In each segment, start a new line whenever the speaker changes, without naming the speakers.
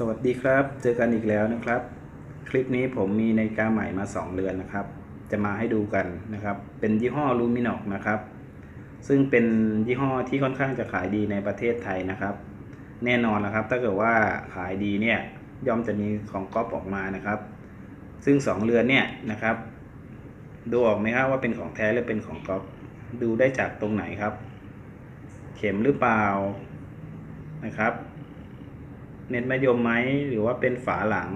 สวัสดีครับ เจอกันอีกแล้วนะครับ คลิปนี้ผมมีนาฬิกาใหม่มา 2 เรือนนะครับ จะมาให้ดูกันนะครับ เป็นยี่ห้อลูมินอกนะครับ ซึ่งเป็นยี่ห้อที่ค่อนข้างจะขายดีในประเทศไทยนะครับ แน่นอนนะครับ ถ้าเกิดว่าขายดีเนี่ยย่อมจะมีของก๊อปออกมานะครับ ซึ่ง 2 เรือนเนี่ยนะครับ ดูออกไหมครับว่าเป็นของแท้หรือเป็นของก๊อปดูได้จากตรงไหนครับ เข็มหรือเปล่านะครับ เน็ตมะยมไหมหรือว่าเป็นฝาหลัง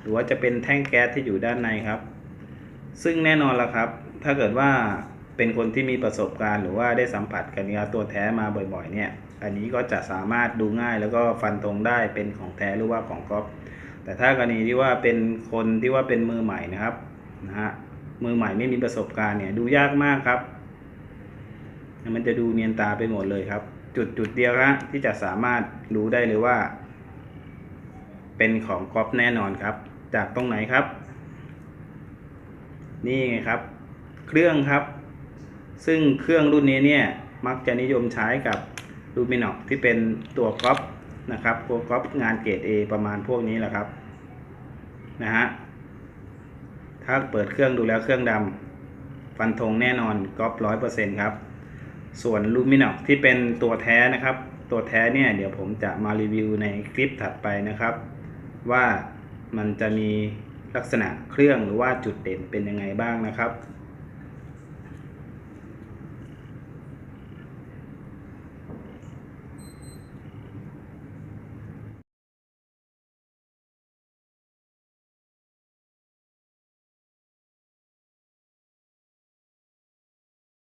หรือว่าจะเป็นแท่งแก๊สที่อยู่ด้านในครับ ซึ่งแน่นอนละครับ ถ้าเกิดว่าเป็นคนที่มีประสบการณ์ หรือว่าได้สัมผัสกับเนื้อตัวแท้มาบ่อยๆ เนี่ย อันนี้ก็จะสามารถดูง่ายแล้วก็ฟันตรงได้เป็นของแท้หรือว่าของก๊อปแต่ถ้ากรณีที่ว่าเป็นคนที่ว่าเป็นมือใหม่นะครับนะฮะมือใหม่ไม่มีประสบการณ์เนี่ยดูยากมากครับ มันจะดูเนียนตาไปหมดเลยครับ จุดจุดเดียวฮะที่จะสามารถรู้ได้เลยว่า เป็นของก๊อปแน่นอนครับ จากตรงไหนครับ นี่ไงครับ เครื่องครับ ซึ่งเครื่องรุ่นนี้เนี่ยมักจะนิยมใช้กับลูมินอกที่เป็นตัวก๊อปนะครับตัวก๊อปงานเกรด A ประมาณพวกนี้แหละครับนะฮะถ้าเปิดเครื่องดูแล้วเครื่องดำฟันธงแน่นอนก๊อปร้อยเปอร์เซ็นต์ครับ ส่วนลูมินอกที่เป็นตัวแท้นะครับ ตัวแท้เนี่ยเดี๋ยวผมจะมารีวิวในคลิปถัดไปนะครับ ว่ามันจะมีลักษณะเครื่องหรือว่าจุดเด่นเป็นยังไงบ้างนะครับ